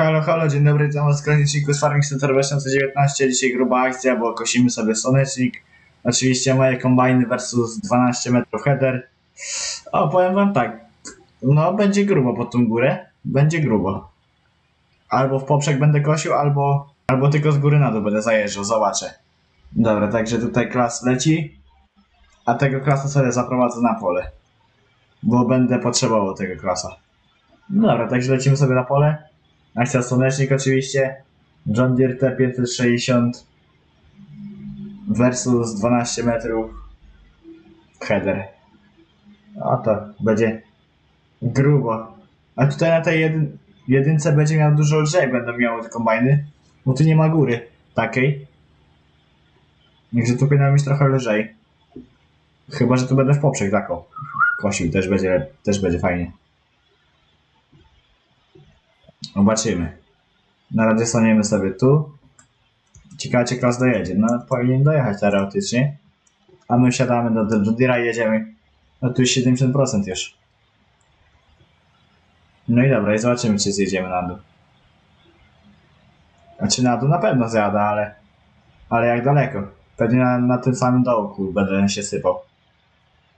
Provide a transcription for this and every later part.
Halo, halo, dzień dobry, witam was w Kroniczniku z Farming Center 2019. Dzisiaj gruba akcja, bo kosimy sobie słonecznik. Oczywiście moje kombajny versus 12 metrów header. O, powiem wam tak, no będzie grubo pod tą górę, będzie grubo. Albo w poprzek będę kosił, albo, albo tylko z góry na dół będę zajeżdżał, zobaczę. Dobra, także tutaj klas leci, a tego klasa sobie zaprowadzę na pole. Bo będę potrzebował tego klasa. Dobra, także lecimy sobie na pole. Akcja Słonecznik oczywiście. John Deere T560 versus 12 metrów header. O to będzie grubo. A tutaj na tej jedyn jedynce będzie miał dużo lżej, będą miały te kombajny, bo tu nie ma góry takiej. Także tu powinno być trochę lżej. Chyba, że tu będę w poprzek taką kosił, też będzie, też będzie fajnie. Zobaczymy. Na razie staniemy sobie tu. Ciekawe, czy klas dojedzie. No, powinien dojechać teoretycznie. A my wsiadamy do, do, do Dira i jedziemy. No tu jest 70% już. No i dobra, i zobaczymy, czy zjedziemy na dół. Znaczy na dół na pewno zjada, ale... Ale jak daleko? Pewnie na, na tym samym dołku będę się sypał.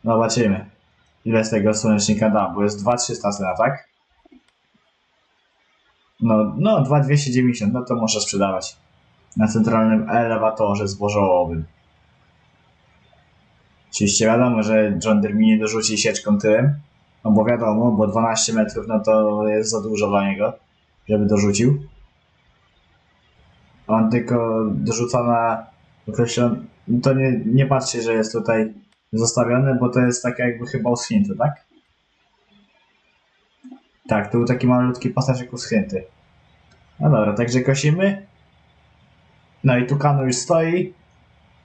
No, Zobaczymy. Ile z tego słonecznika da, bo jest 2300 cena, tak? No, no 2290, no to może sprzedawać. Na centralnym elewatorze zbożowym. Oczywiście wiadomo, że John Deere mi nie dorzuci sieczką tyłem. No bo wiadomo, bo 12 metrów no to jest za dużo dla niego, żeby dorzucił. On tylko dorzuca na określony... To nie, nie patrzcie, że jest tutaj zostawione, bo to jest tak jakby chyba uschnięte, tak? Tak, to był taki malutki pasażek uschnięty. No dobra, także kosimy. No i tu kano już stoi.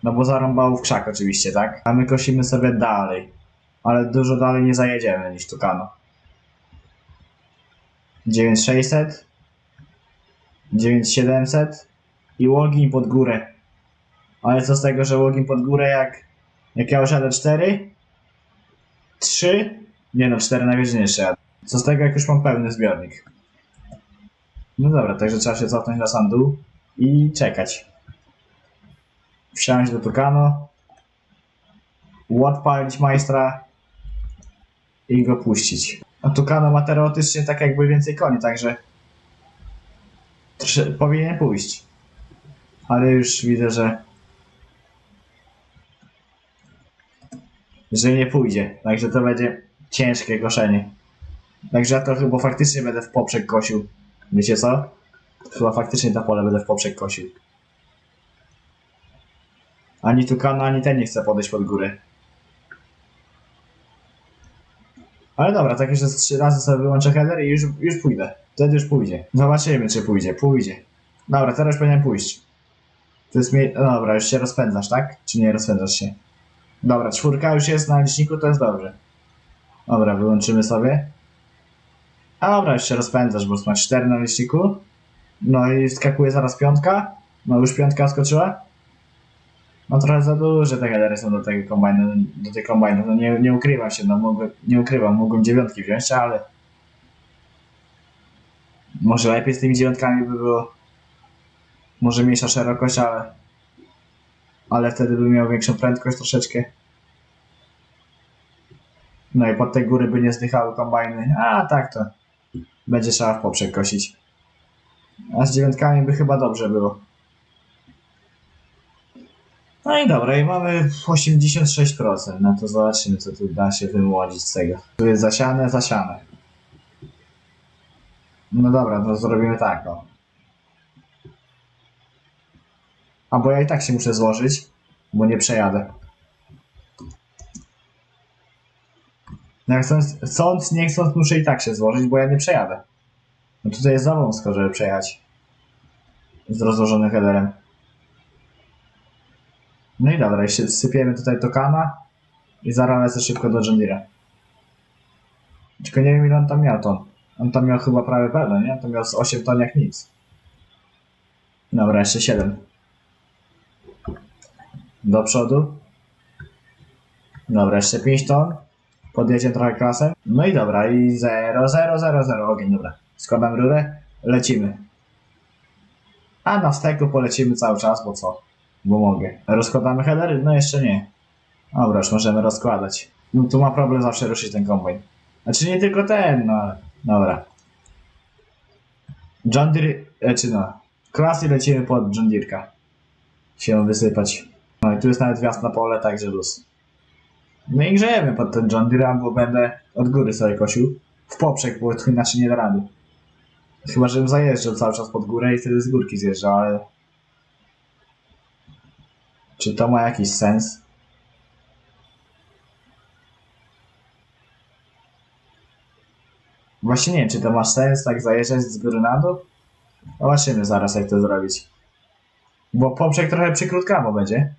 No bo zarąbał w krzak oczywiście, tak? A my kosimy sobie dalej. Ale dużo dalej nie zajedziemy niż Tukano. 9600 9700 i Łogin pod górę. Ale co z tego, że Łogin pod górę jak jak ja jadę 4 3 nie no 4 na godzinę jeszcze jadę. Co z tego jak już mam pełny zbiornik. No dobra, także trzeba się cofnąć na sam dół i czekać. Wsiąść do Tukano, odpalić majstra i go puścić. A Tukano ma teoretycznie tak jakby więcej koni, także trze- powinien pójść. Ale już widzę, że że nie pójdzie, także to będzie ciężkie koszenie. Także ja to chyba faktycznie będę w poprzek kosił. Wiecie co? Chyba faktycznie na pole będę w poprzek kosił. Ani Tukano, ani ten nie chce podejść pod górę. Ale dobra, tak jeszcze trzy razy sobie wyłączę header i już, już pójdę. Wtedy już pójdzie. Zobaczymy, czy pójdzie. Pójdzie. Dobra, teraz już powinien pójść. To jest mie- no Dobra, już się rozpędzasz, tak? Czy nie rozpędzasz się? Dobra, czwórka już jest na liczniku, to jest dobrze. Dobra, wyłączymy sobie. A dobra, się rozpędzasz, bo masz 4 na liczniku. No i skakuje zaraz piątka. No już piątka skoczyła. No trochę za duże te headery są do tego kombajnu, do tych kombajnów. No nie, nie ukrywam się, no mógłbym, nie ukrywam, mógłbym dziewiątki wziąć, ale... Może lepiej z tymi dziewiątkami by było. Może mniejsza szerokość, ale... Ale wtedy bym miał większą prędkość troszeczkę. No i pod te góry by nie zdychały kombajny. A tak to będzie trzeba w poprzek kosić. A z dziewiątkami by chyba dobrze było. No i dobra, i mamy 86%. No to zobaczymy, co tu da się wymłodzić z tego. Tu jest zasiane, zasiane. No dobra, to zrobimy tak, o. A bo ja i tak się muszę złożyć, bo nie przejadę. No jak chcąc, chcąc, nie chcąc, muszę i tak się złożyć, bo ja nie przejadę. No tutaj jest za wąsko, żeby przejechać. Z rozłożonym headerem. No i dobra, jeszcze sypiemy tutaj tokana i zaraz lecę szybko do John Deere'a. Tylko nie wiem ile on tam miał ton. On tam miał chyba prawie pełno, nie? Tam miał z 8 ton jak nic. Dobra, jeszcze 7. Do przodu. Dobra, jeszcze 5 ton. Podjedziemy trochę klasem. No i dobra, i 0, 0, 0, 0, ogień, dobra. Składam rurę, lecimy. A na steku polecimy cały czas, bo co? Bo mogę. Rozkładamy headery? No jeszcze nie. Dobra, już możemy rozkładać. No tu ma problem zawsze ruszyć ten kombajn. Znaczy nie tylko ten, no ale... Dobra. John Deere... Znaczy no... Klasy lecimy pod John Deere'ka. Się wysypać. No i tu jest nawet wjazd na pole, także luz. No i grzejemy pod ten John Deere, albo będę od góry sobie kosił. W poprzek, bo tu inaczej nie da rady. Chyba, żebym zajeżdżał cały czas pod górę i wtedy z górki zjeżdżał, ale... Czy to ma jakiś sens? Właśnie nie czy to ma sens tak zajeżdżać z góry na dół? Zobaczymy zaraz, jak to zrobić. Bo poprzek trochę przykrótkawo będzie.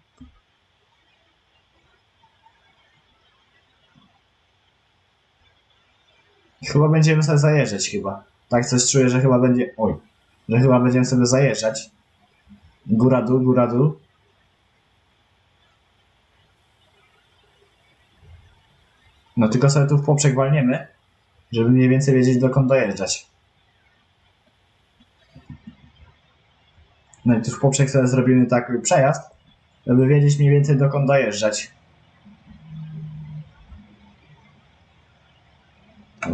Chyba będziemy sobie zajeżdżać chyba. Tak coś czuję, że chyba będzie... Oj. Że chyba będziemy sobie zajeżdżać. Góra dół, góra dół. No tylko sobie tu w poprzek walniemy, żeby mniej więcej wiedzieć dokąd dojeżdżać. No i tu w poprzek sobie zrobimy taki przejazd, żeby wiedzieć mniej więcej dokąd dojeżdżać.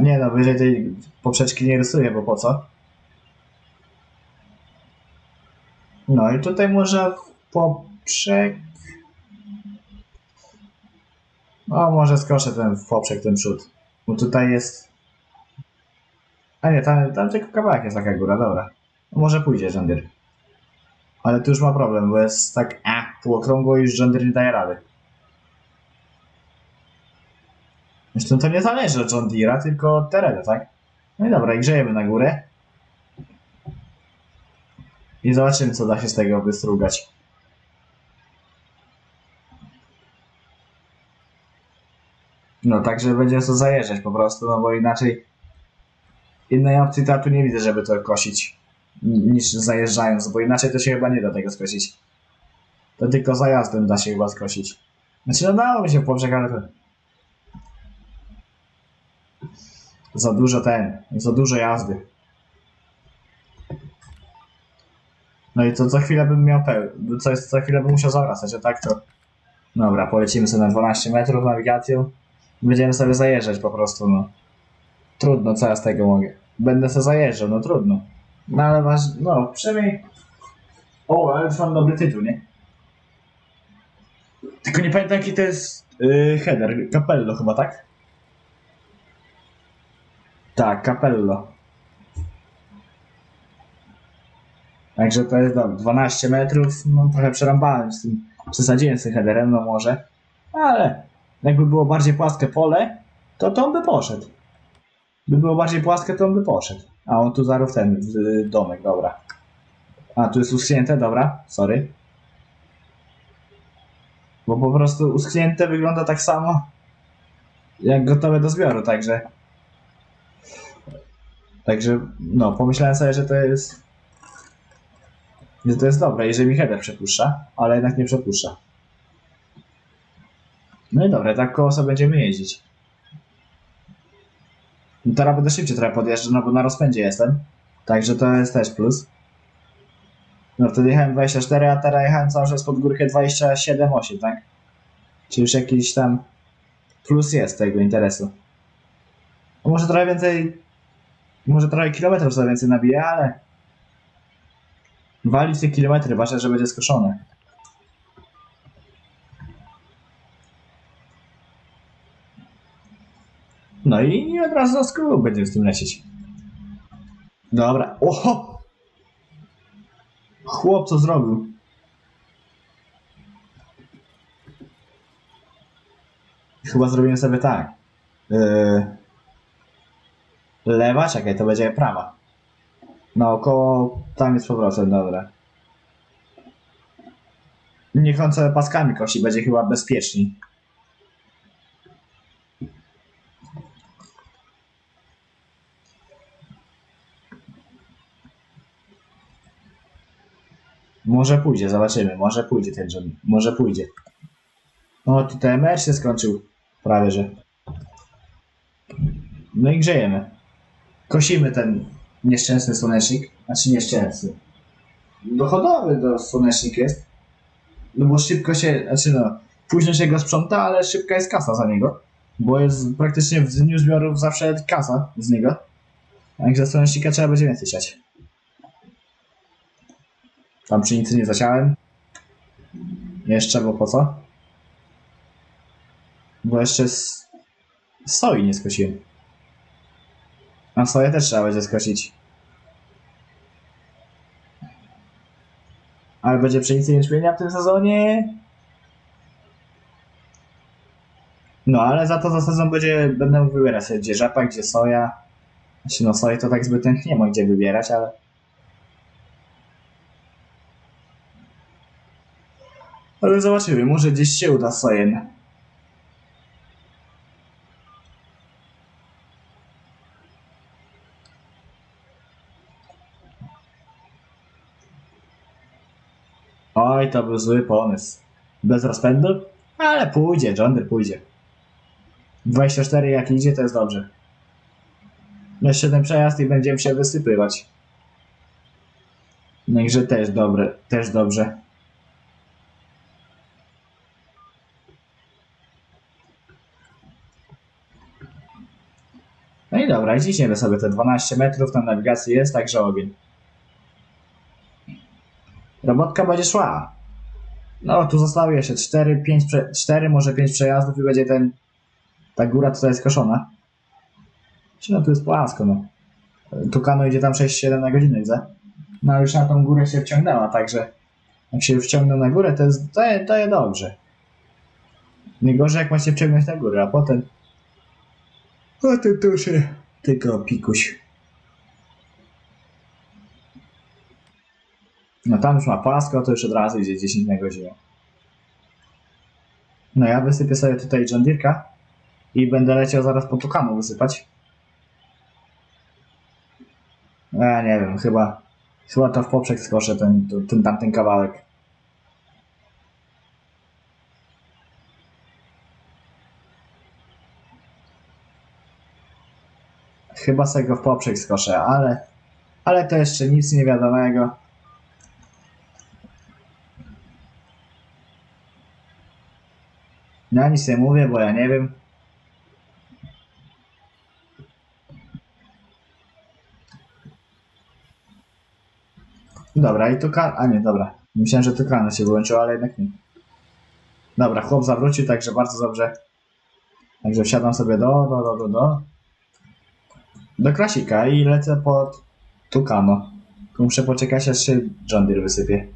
Nie no, wyżej tej poprzeczki nie rysuję, bo po co? No i tutaj może poprzek... No może skoszę ten poprzek, ten przód. Bo tutaj jest... A nie, tam, tam tylko kawałek jest taka góra, dobra. Może pójdzie żandyr. Ale tu już ma problem, bo jest tak a, półokrągło i już żandyr nie daje rady. Zresztą to nie zależy od John Deere'a, tylko od terenu, tak? No i dobra, i grzejemy na górę. I zobaczymy, co da się z tego wystrugać. No, także będzie to zajeżdżać po prostu, no bo inaczej innej opcji to ja tu nie widzę, żeby to kosić niż zajeżdżając, bo inaczej to się chyba nie da tego skosić. To tylko zajazdem da się chyba skosić. Znaczy, no dało mi się w poprzek, ale to... Za dużo ten, za dużo jazdy. No i to co chwilę bym miał peł, co jest, co chwilę bym musiał zawracać, a tak to... Dobra, polecimy sobie na 12 metrów nawigacją. Będziemy sobie zajeżdżać po prostu, no. Trudno, co ja z tego mogę. Będę sobie zajeżdżał, no trudno. No ale masz, no przynajmniej... O, ale już mam dobry tytuł, nie? Tylko nie pamiętam jaki to jest yy, header, Capello chyba, tak? Tak, Capello. Także to jest dobrze. 12 metrów, no trochę przerąbałem z tym, przesadziłem z tym headerem, no może. Ale jakby było bardziej płaskie pole, to to on by poszedł. By było bardziej płaskie, to on by poszedł. A on tu zarów ten domek, dobra. A, tu jest uschnięte, dobra, sorry. Bo po prostu uschnięte wygląda tak samo jak gotowe do zbioru, także Także, no, pomyślałem sobie, że to jest. że to jest dobre, jeżeli mi header przepuszcza, ale jednak nie przepuszcza. No i dobra, tak koło sobie będziemy jeździć. No teraz będę szybciej trochę podjeżdżał, no bo na rozpędzie jestem. Także to jest też plus. No wtedy jechałem 24, a teraz jechałem cały czas pod górkę 27,8, tak? Czy już jakiś tam plus jest tego interesu. A może trochę więcej może trochę kilometrów sobie więcej nabije, ale walić te kilometry, ważne, że będzie skoszone. No i od razu do skrótu będziemy z tym lecieć. Dobra. Oho! Chłop co zrobił? Chyba zrobiłem sobie tak. Yy... Lewa? Czekaj, to będzie prawa. Naokoło, tam jest z powrotem, dobra. Niech on sobie paskami kosi, będzie chyba bezpieczniej. Może pójdzie, zobaczymy. Może pójdzie ten John. Może pójdzie. O, tutaj MR się skończył. Prawie, że. No i grzejemy. Kosimy ten nieszczęsny słonecznik. Znaczy nieszczęsny. dochodowy do słonecznik jest. No bo szybko się, znaczy no, późno się go sprząta, ale szybka jest kasa za niego. Bo jest praktycznie w dniu zbiorów zawsze kasa z niego. Także słonecznika trzeba będzie więcej siać. Tam pszenicy nie zasiałem. Jeszcze, bo po co? Bo jeszcze z soi nie skosiłem. A soję też trzeba będzie skosić. Ale będzie pszenicy jęczmienia w tym sezonie? No, ale za to za sezon będzie, będę mógł wybierać sobie, gdzie rzepa, gdzie soja. Znaczy, no soję to tak zbyt nie ma gdzie wybierać, ale... Ale zobaczymy, może gdzieś się uda sojen. Oj, to był zły pomysł. Bez rozpędu? Ale pójdzie, John pójdzie. 24 jak idzie, to jest dobrze. Jeszcze ten przejazd i będziemy się wysypywać. Niechże też dobre, też dobrze. No i dobra, ciśniemy sobie te 12 metrów, na nawigacji jest, także ogień. Robotka będzie szła. No, tu zostało jeszcze 4, 5, 4 może 5 przejazdów i będzie ten, ta góra tutaj skoszona. Czy no tu jest płasko, no. Tukano idzie tam 6-7 na godzinę, widzę. No już na tą górę się wciągnęła, także jak się wciągną na górę, to jest, to jest dobrze. Nie jak ma się wciągnąć na górę, a potem... Potem to się tylko pikuś. No tam już ma płasko, to już od razu idzie 10 na godzinę. No ja wysypię sobie tutaj John Deere'ka i będę leciał zaraz po tukanu wysypać. Ja nie wiem, chyba, chyba to w poprzek skoszę ten, ten, ten tamten kawałek. Chyba sobie go w poprzek skoszę, ale, ale to jeszcze nic nie wiadomego. Ja nic nie mówię, bo ja nie wiem. Dobra, i to kan... A nie, dobra. Myślałem, że to kanał się wyłączył, ale jednak nie. Dobra, chłop zawrócił, także bardzo dobrze. Także wsiadam sobie do, do, do, do, do. Do klasika i lecę pod Tukano. Muszę poczekać, aż się John Deere wysypie.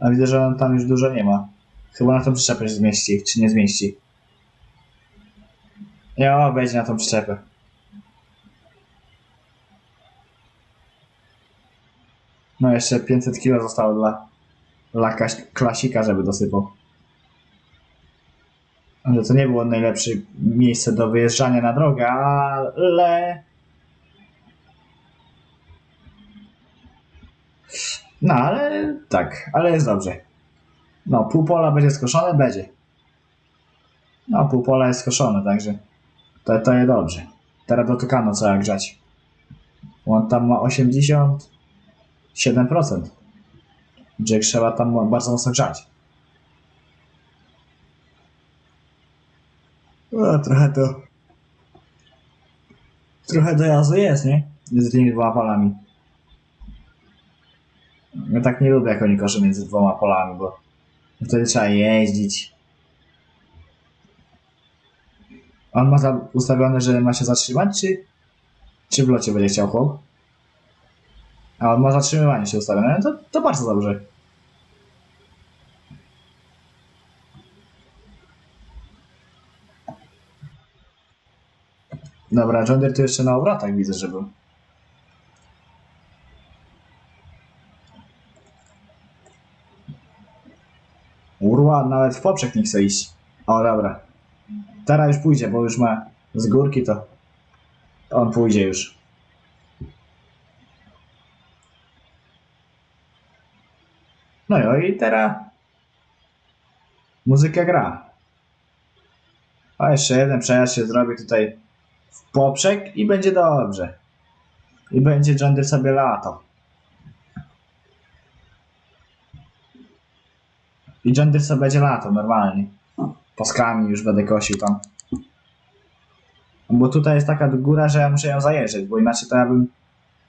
A widzę, że on tam już dużo nie ma. Chyba na tą przyczepę się zmieści, czy nie zmieści. Ja wejdzie na tą przyczepę. No jeszcze 500 kg zostało dla, dla klasika, żeby dosypał. Ale to nie było najlepsze miejsce do wyjeżdżania na drogę, ale... No, ale tak, ale jest dobrze. No, pół pola będzie skoszone? Będzie. No, pół pola jest skoszone, także to, to jest dobrze. Teraz do tukano trzeba grzać. On tam ma 87%. Gdzie trzeba tam bardzo mocno grzać. No, trochę to... Trochę dojazdu jest, nie? Z tymi dwoma polami. Ja tak nie lubię, jak oni koszą między dwoma polami, bo Wtedy trzeba jeździć. On ma ustawione, że ma się zatrzymać, czy, czy w locie będzie chciał chłop? A on ma zatrzymywanie się ustawione, no to, to bardzo dobrze. Dobra, John Deere tu jeszcze na obrotach widzę, że był. Urła, nawet w poprzek nie chce iść. O, dobra. Teraz już pójdzie, bo już ma z górki, to on pójdzie już. No jo, i teraz muzyka gra. A jeszcze jeden przejazd się zrobi tutaj w poprzek i będzie dobrze. I będzie John sobie lato. I John sobie będzie latał normalnie. Poskami już będę kosił tam. Bo tutaj jest taka góra, że ja muszę ją zajeżdżać, bo inaczej to ja bym,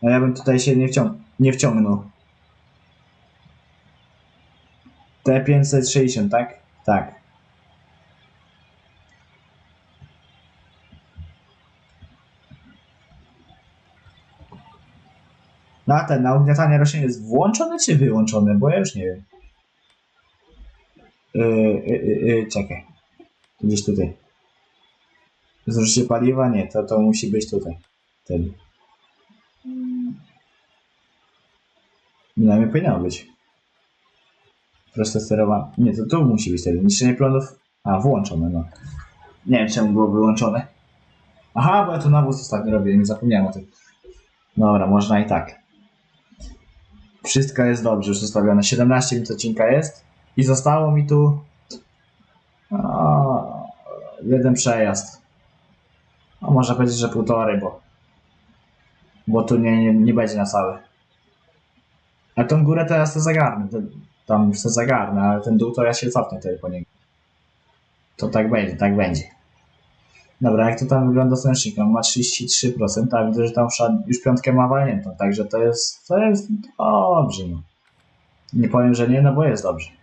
no ja bym tutaj się nie, wciąg nie wciągnął. T560, tak? Tak. No a ten na ugniatanie roślin jest włączony czy wyłączony? Bo ja już nie wiem. Yy, yy, yy, czekaj. Gdzieś tutaj. Zużycie paliwa? Nie, to, to musi być tutaj. Wtedy. Przynajmniej powinno być. Proste sterowanie. Nie, to tu musi być wtedy. Niszczenie plonów. A, włączone, no. Nie wiem czemu było wyłączone. Aha, bo ja tu nawóz ostatnio robiłem, zapomniałem o tym. Dobra, można i tak. Wszystko jest dobrze już ustawione. 17 minut odcinka jest. I zostało mi tu jeden przejazd. A może powiedzieć, że półtorej, bo bo tu nie, nie, nie będzie na cały. A tą górę teraz to zagarnę. Tam se zagarnę, ale ten dół to ja się cofnę tutaj po niego. To tak będzie, tak będzie. Dobra, jak to tam wygląda z ręcznikiem? Ma 33%, a widzę, że tam już piątkę ma walniętą, także to jest, to jest dobrze. No. Nie powiem, że nie, no bo jest dobrze.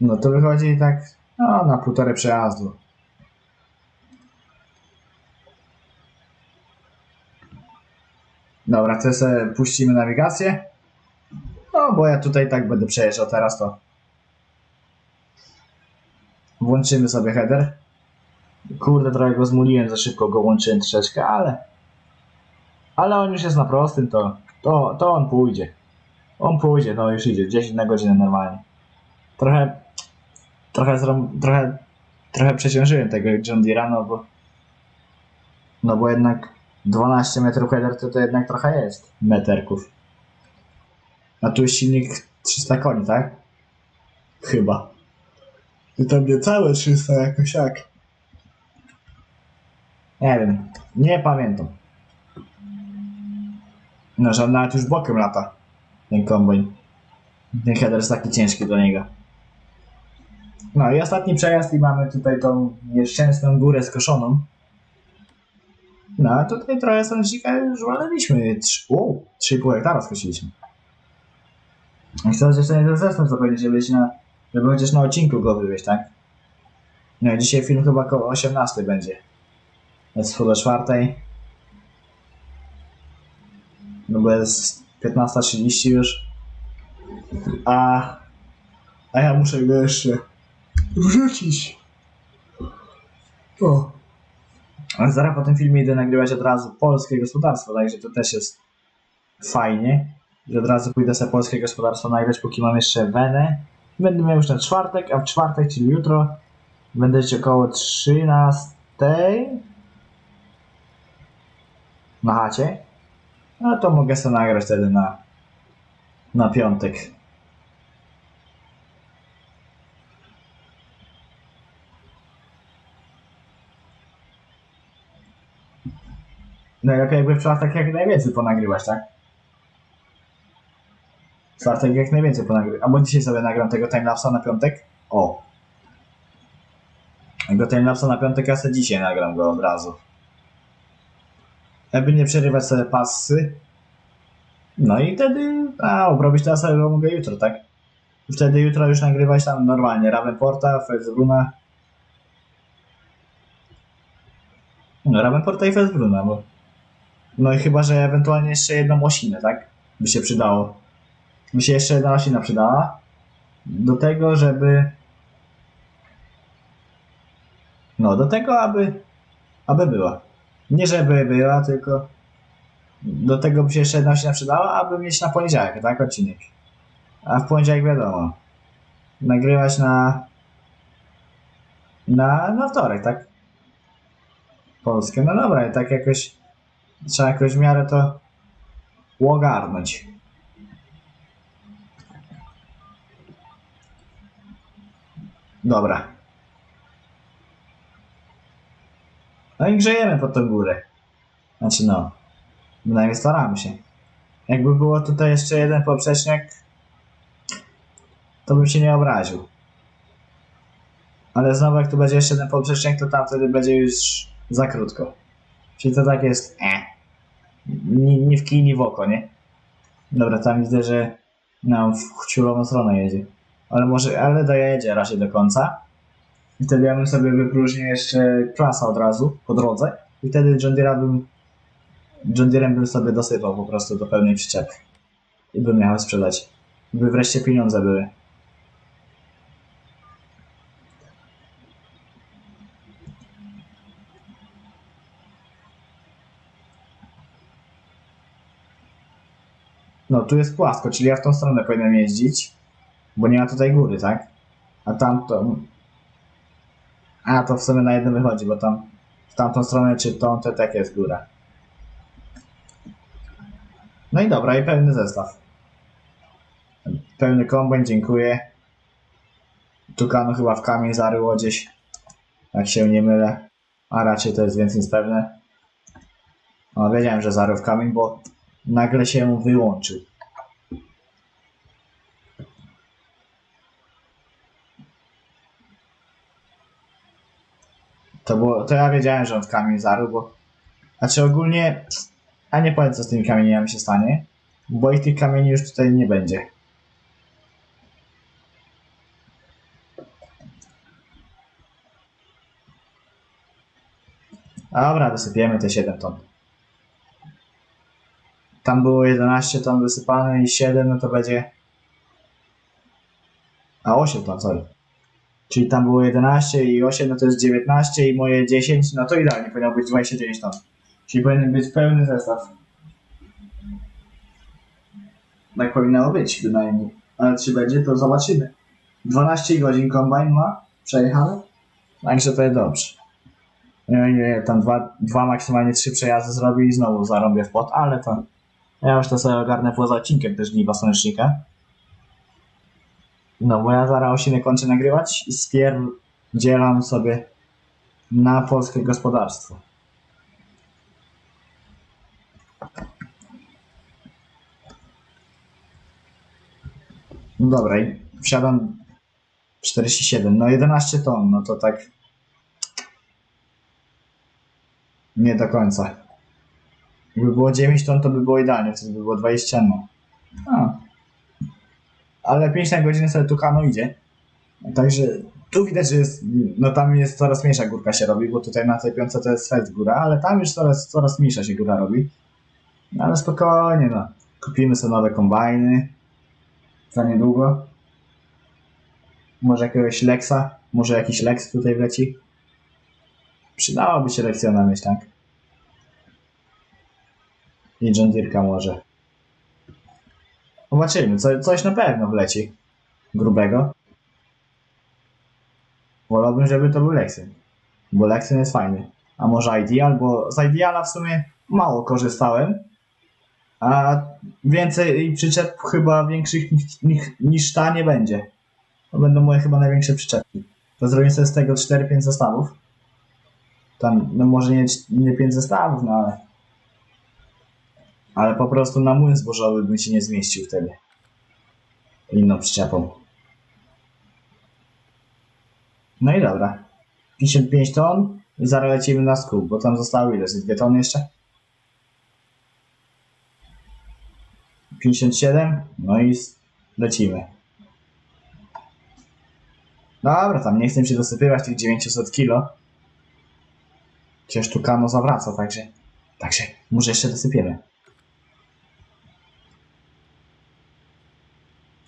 No to wychodzi tak no, na półtorej przejazdu. Dobra, to sobie puścimy nawigację. No, bo ja tutaj tak będę przejeżdżał teraz to. Włączymy sobie header. Kurde, trochę go zmuliłem, za szybko go łączyłem troszeczkę, ale... Ale on już jest na prostym, to, to, to on pójdzie. On pójdzie, no już idzie, 10 na godzinę normalnie. Trochę, trochę, trochę, trochę przeciążyłem tego John Deere'a, no bo, no bo jednak 12 metrów header to, to jednak trochę jest meterków. A tu jest silnik 300 koni, tak? Chyba. I to mnie całe 300 jakoś jak. Nie wiem, nie pamiętam. No, że on nawet już bokiem lata, ten kombajn. Ten header jest taki ciężki do niego. No i ostatni przejazd i mamy tutaj tą nieszczęsną górę skoszoną. No a tutaj trochę sądzika już waliliśmy. Trz- Wow, 3,5 hektara skosiliśmy. I chcę jeszcze jeden zestaw zapewnić, żeby, się na, żeby chociaż na odcinku go wywieźć, tak? No dzisiaj film chyba koło 18 będzie. Jest pół do czwartej. No bo jest 15.30 już. A, a ja muszę go jeszcze wrzucić. O. Ale zaraz po tym filmie idę nagrywać od razu polskie gospodarstwo, także to też jest fajnie. Że od razu pójdę sobie polskie gospodarstwo nagrać, póki mam jeszcze wenę. Będę miał już na czwartek, a w czwartek, czyli jutro, będę około 13 na chacie. No to mogę sobie nagrać wtedy na, na piątek. Najlepiej jakby w czwartek jak najwięcej ponagrywać, tak? W czwartek jak najwięcej ponagrywać. Albo dzisiaj sobie nagram tego timelapsa na piątek. O. Tego timelapsa na piątek ja sobie dzisiaj nagram go od razu. Jakby nie przerywać sobie pasy. No i wtedy, a obrobić ja sobie mogę jutro, tak? Wtedy jutro już nagrywać tam normalnie Ravenporta, Felsbruna. No Ravenporta i Felsbruna, bo... No i chyba, że ewentualnie jeszcze jedną osinę, tak? By się przydało. By się jeszcze jedna osina przydała. Do tego, żeby... No, do tego, aby... Aby była. Nie żeby była, tylko... Do tego by się jeszcze jedna osina przydała, aby mieć na poniedziałek, tak? Odcinek. A w poniedziałek wiadomo. Nagrywać na... Na, na wtorek, tak? Polskie. No dobra, tak jakoś... Trzeba jakoś w miarę to ogarnąć. Dobra. No i grzejemy pod tą górę. Znaczy no, bynajmniej staramy się. Jakby było tutaj jeszcze jeden poprzecznik, to bym się nie obraził. Ale znowu jak tu będzie jeszcze jeden poprzecznik, to tam wtedy będzie już za krótko. Czyli to tak jest eh. Ni, ni w kij, ni w oko, nie? Dobra, tam widzę, że no, w ciulową stronę jedzie. Ale może, ale dojedzie raczej do końca. I wtedy ja bym sobie wypróżnił jeszcze klasa od razu, po drodze. I wtedy John bym John bym sobie dosypał po prostu do pełnej przyczepy. I bym jechał sprzedać. By wreszcie pieniądze były. No, tu jest płasko, czyli ja w tą stronę powinienem jeździć, bo nie ma tutaj góry, tak? A tamto... A, to w sumie na jedno wychodzi, bo tam w tamtą stronę czy tą, to tak jest góra. No i dobra, i pełny zestaw. Pełny kombajn, dziękuję. Tukano chyba w kamień zaryło gdzieś, jak się nie mylę. A raczej to jest więcej niż pewne. No, wiedziałem, że zarył w kamień, bo nagle się wyłączył. To było, to ja wiedziałem, że on w kamień zarył, bo... Znaczy ogólnie... A nie powiem, co z tymi kamieniami się stanie, bo ich tych kamieni już tutaj nie będzie. Dobra, wysypiemy te 7 ton. Tam było 11 ton wysypane i 7, no to będzie... A 8 ton, sorry. Czyli tam było 11 i 8, no to jest 19 i moje 10, no to idealnie, powinno być 29 ton. Czyli powinien być pełny zestaw. Tak powinno być bynajmniej. Ale czy będzie, to zobaczymy. 12 godzin kombajn ma przejechane. Także to jest dobrze. Nie, nie, tam dwa, dwa, maksymalnie trzy przejazdy zrobi i znowu zarąbię w pot, ale to ja już to sobie ogarnę poza odcinkiem też żniwa słonecznika. No bo ja zaraz osinę kończę nagrywać i spierdzielam sobie na polskie gospodarstwo. No dobra, i wsiadam 47, no 11 ton, no to tak nie do końca. Gdyby było 9 ton, to by było idealnie, wtedy by było 20, no. A. Ale 5 na godzinę sobie Tukano idzie. Także tu widać, że jest, no tam jest coraz mniejsza górka się robi, bo tutaj na tej piątce to jest fest góra, ale tam już coraz, coraz mniejsza się góra robi. No ale spokojnie, no. Kupimy sobie nowe kombajny za niedługo. Może jakiegoś Lexa, może jakiś Lex tutaj wleci. Przydałoby się lekcjona mieć, tak? I może. Zobaczymy, co, coś na pewno wleci. Grubego. Wolałbym, żeby to był Lexyn. Bo Lexyn jest fajny. A może Ideal, bo z Ideala w sumie mało korzystałem. A więcej przyczep chyba większych niż, niż, niż ta nie będzie. To będą moje chyba największe przyczepki. To zrobię sobie z tego 4-5 zestawów. Tam, no może nie, nie 5 zestawów, no ale... Ale po prostu na młyn zbożowy bym się nie zmieścił wtedy. Inną przyczepą. No i dobra. 55 ton i zaraz lecimy na skup, bo tam zostały ile? 2 tony jeszcze? 57, no i lecimy. Dobra, tam nie chcę się dosypywać tych 900 kilo. Przecież tu kano zawraca, także... Także może jeszcze dosypiemy.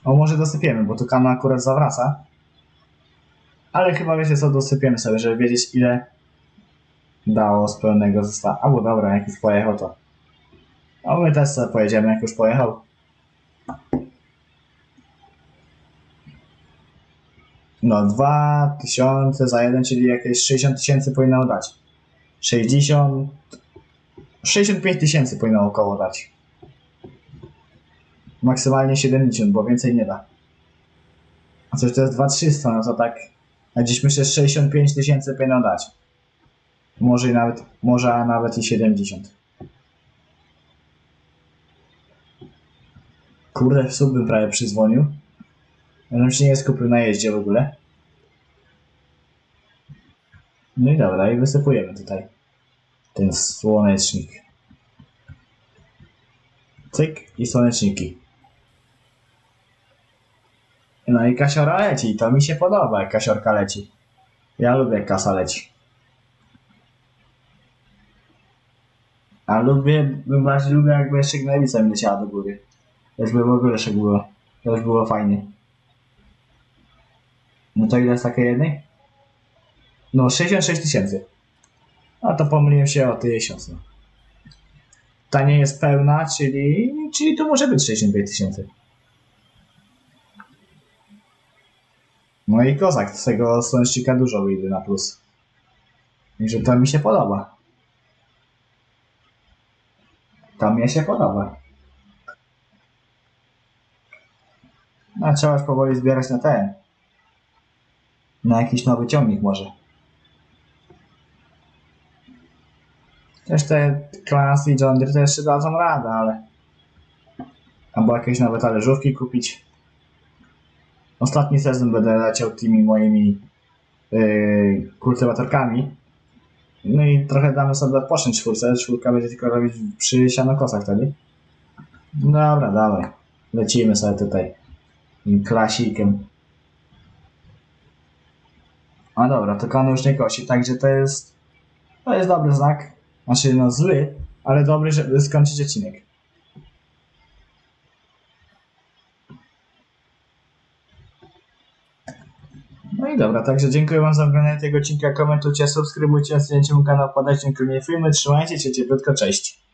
O, może dosypiemy, bo tu kano akurat zawraca. Ale chyba wiecie co, dosypiemy sobie, żeby wiedzieć ile dało z pełnego zestawu. Albo dobra, jak już pojechał to. A my też sobie pojedziemy, jak już pojechał. No, 2000 za jeden, czyli jakieś 60 tysięcy powinno dać. 60. 65 tysięcy powinno około dać. Maksymalnie 70, bo więcej nie da. A coś to jest 2300, no to tak. A dziś myślę, że 65 tysięcy powinno dać. Może i nawet, może a nawet i 70. Kurde, w sub bym prawie przyzwonił. Ja bym się nie skupił na jeździe w ogóle. No i dobra, i wysypujemy tutaj ten słonecznik. Cyk i słoneczniki. No i kasiora leci, to mi się podoba, jak kasiorka leci. Ja lubię, jak kasa leci. A lubię, bardziej lubię, jakby jeszcze gnojnica mi leciała do góry. To już by w ogóle jeszcze było, to już było fajnie. No to ile jest takiej jednej? No, 66 tysięcy. A to pomyliłem się o tysiąc. Ta nie jest pełna, czyli, czyli to może być 65 tysięcy. No i kozak, z tego słonecznika dużo wyjdzie na plus. Także to mi się podoba. To mnie się podoba. No, trzeba już powoli zbierać na ten. Na jakiś nowy ciągnik może. Też te klasy i John Deere to jeszcze dadzą radę, ale... Albo jakieś nowe talerzówki kupić. Ostatni sezon będę leciał tymi moimi yy, kultywatorkami. No i trochę damy sobie odpocząć czwórce. Czwórka będzie tylko robić przy sianokosach wtedy. Dobra, dawaj. Lecimy sobie tutaj. Klasikiem. A dobra, to kanu już nie kosi, także to jest... To jest dobry znak. Znaczy, no zły, ale dobry, żeby skończyć odcinek. No i dobra, także dziękuję wam za oglądanie tego odcinka, komentujcie, subskrybujcie, oceniajcie mój kanał, podajcie mi filmy, trzymajcie się cieplutko, cześć.